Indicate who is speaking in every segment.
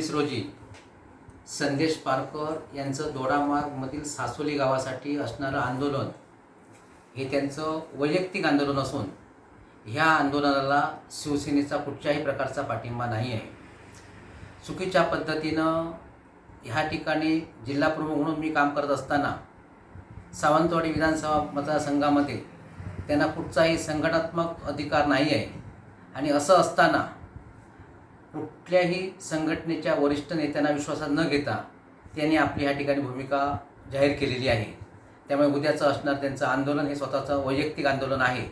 Speaker 1: सव्वीस रोजी संदेश पारकर यांचं दोडामार्गमधील सासोली गावासाठी असणारं आंदोलन हे त्यांचं वैयक्तिक आंदोलन असून ह्या आंदोलनाला शिवसेनेचा कुठच्याही प्रकारचा पाठिंबा नाही आहे. चुकीच्या पद्धतीनं ह्या ठिकाणी जिल्हाप्रमुख म्हणून मी काम करत असताना सावंतवाडी विधानसभा मतदारसंघामध्ये त्यांना कुठचाही संघटनात्मक अधिकार नाही आहे. आणि असं असताना कुठल्याही संघटनेच्या वरिष्ठ नेत्यांना विश्वासात न घेता त्यांनी आपली ह्या ठिकाणी भूमिका जाहीर केलेली आहे. त्यामुळे उद्याचं असणार त्यांचं आंदोलन हे स्वतःचं वैयक्तिक आंदोलन आहे.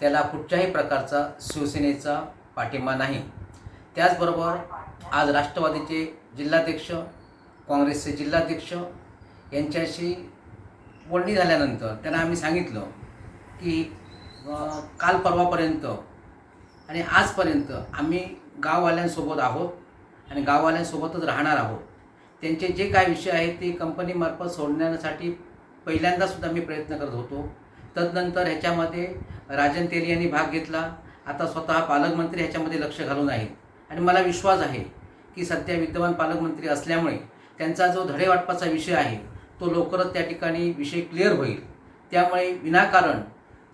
Speaker 1: त्याला कुठच्याही प्रकारचा शिवसेनेचा पाठिंबा नाही. त्याचबरोबर आज राष्ट्रवादीचे जिल्हाध्यक्ष काँग्रेसचे जिल्हाध्यक्ष यांच्याशी बोलणी झाल्यानंतर त्यांना आम्ही सांगितलं की काल परवापर्यंत आणि आजपर्यंत आम्ही गाववाल्यांसोबत आहोत आणि गाववाल्यांसोबतच राहणार आहोत. त्यांचे जे काय विषय आहेत ते कंपनीमार्फत सोडण्यासाठी पहिल्यांदासुद्धा मी प्रयत्न करत होतो. तदनंतर ह्याच्यामध्ये राजन तेली यांनी भाग घेतला. आता स्वतः पालकमंत्री ह्याच्यामध्ये लक्ष घालून आहेत. आणि मला विश्वास आहे की सध्या विद्यमान पालकमंत्री असल्यामुळे त्यांचा जो धडेवाटपाचा विषय आहे तो लवकरच त्या ठिकाणी विषय क्लिअर होईल. त्यामुळे विनाकारण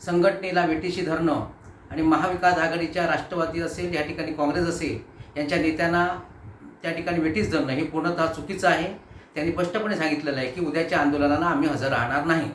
Speaker 1: संघटनेला वेटीशी धरणं आणि महाविकास आघाडीच्या राष्ट्रवादी असेल या ठिकाणी काँग्रेस असेल यांच्या नेत्यांना त्या ठिकाणी वेटीस धरणं हे पूर्णतः चुकीचं आहे. त्यांनी स्पष्टपणे सांगितलेलं आहे की उद्याच्या आंदोलनाला आम्ही हजर राहणार नाही.